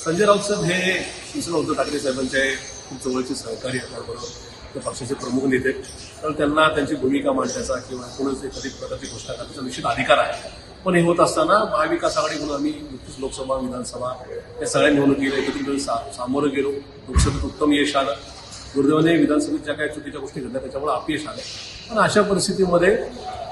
संजय राऊत साहेब हे शिवसेना उद्धव ठाकरे साहेबांचे खूप जवळचे सहकारी आहेत त्याबरोबर ते पक्षाचे प्रमुख नेते. तर त्यांना त्यांची भूमिका मांडण्याचा किंवा कोणाची एखादी प्रकारची घोषणा करण्याचा निश्चित अधिकार आहे. पण हे होत असताना महाविकास आघाडी म्हणून आम्ही नुकतीच लोकसभा विधानसभा या सगळ्या निवडणुकीला एकत्रित सा सामोरं गेलो. लोकसभेत उत्तम यश आलं. दुर्दैवाने विधानसभेत ज्या काही चुकीच्या गोष्टी घडल्या त्याच्यामुळे अपयश आलं. पण अशा परिस्थितीमध्ये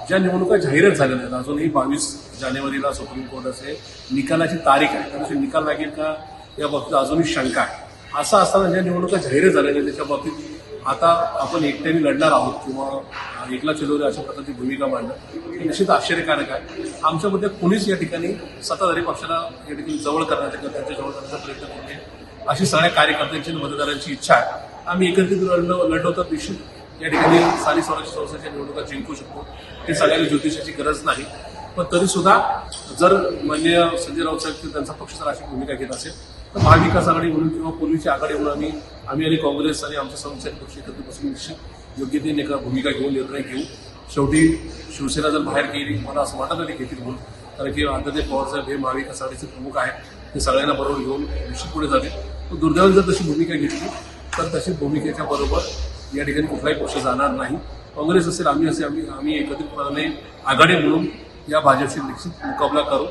ज्या निवडणुका जाहीरच झालेल्या आहेत अजूनही बावीस जानेवारीला सुप्रीम कोर्टाचे निकालाची तारीख आहे. त्यानुसार निकाल लागेल का? या बाबतीत अजूनही शंका आहे. असं असताना ज्या निवडणुका जाहीर झाल्या नाही त्याच्या बाबतीत आता आपण एकट्याने लढणार आहोत किंवा एकला चिलोरे अशा प्रकारची भूमिका मांडणं हे निश्चित आश्चर्यकारक आहे. आमच्यामध्ये कोणीच या ठिकाणी सत्ताधारी पक्षाला या ठिकाणी जवळ करण्याचा किंवा त्यांच्या जवळ करण्याचा प्रयत्न करते अशी सगळ्या कार्यकर्त्यांची आणि मतदारांची इच्छा आहे. आम्ही एकत्रित लढलो लढलो तर निश्चित या ठिकाणी स्थानिक स्वराज्य संस्थेच्या निवडणुका जिंकू शकतो. हे सगळ्यांना ज्योतिषाची गरज नाही. पण तरी सुद्धा जर मान्य संजय राऊत साहेब त्यांचा पक्ष जर अशी भूमिका घेत असेल तर महाविकास आघाडी म्हणून किंवा पूर्वीची आघाडी म्हणून आम्ही आम्ही आणि काँग्रेस आणि आमच्या संस्थेचे पक्ष एकत्र बसून निश्चित योग्य ते एका भूमिका घेऊन निर्णय घेऊ शेवटी शिवसेना जर बाहेर गेली मला असं वाटत नाही घेतील म्हणून. कारण की आदरणीय पवार साहेब हे महाविकास आघाडीचे प्रमुख आहेत. ते सगळ्यांना बरोबर घेऊन निश्चित पुढे जाते पण दुर्दैवाने जर तशी भूमिका घेतली तर तशी भूमिकेच्या बरोबर या ठिकाणी कुठलाही पक्ष जाणार नाही. काँग्रेस असेल आम्ही असेल आम्ही आम्ही एकत्रितपणाने आघाडी म्हणून या भाजपशी निश्चित मुकाबला करू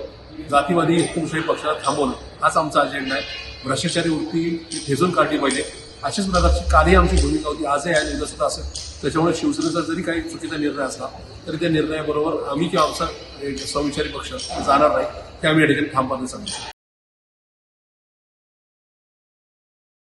जातीवादी हुकुमशाही पक्षाला थांबवणं हाच आमचा अजेंडा आहे. भ्रष्टाचारी वृत्ती ठेचून काढली पाहिजे. अशाच प्रकारची कालही आमची भूमिका होती. आजही आहे उद्या सुद्धा असेल. त्याच्यामुळे शिवसेनेचा जरी काही चुकीचा निर्णय असला तरी त्या निर्णयाबरोबर आम्ही किंवा आमचा एक पक्ष जाणार नाही. ते आम्ही या ठिकाणी ठामपणे सांगतो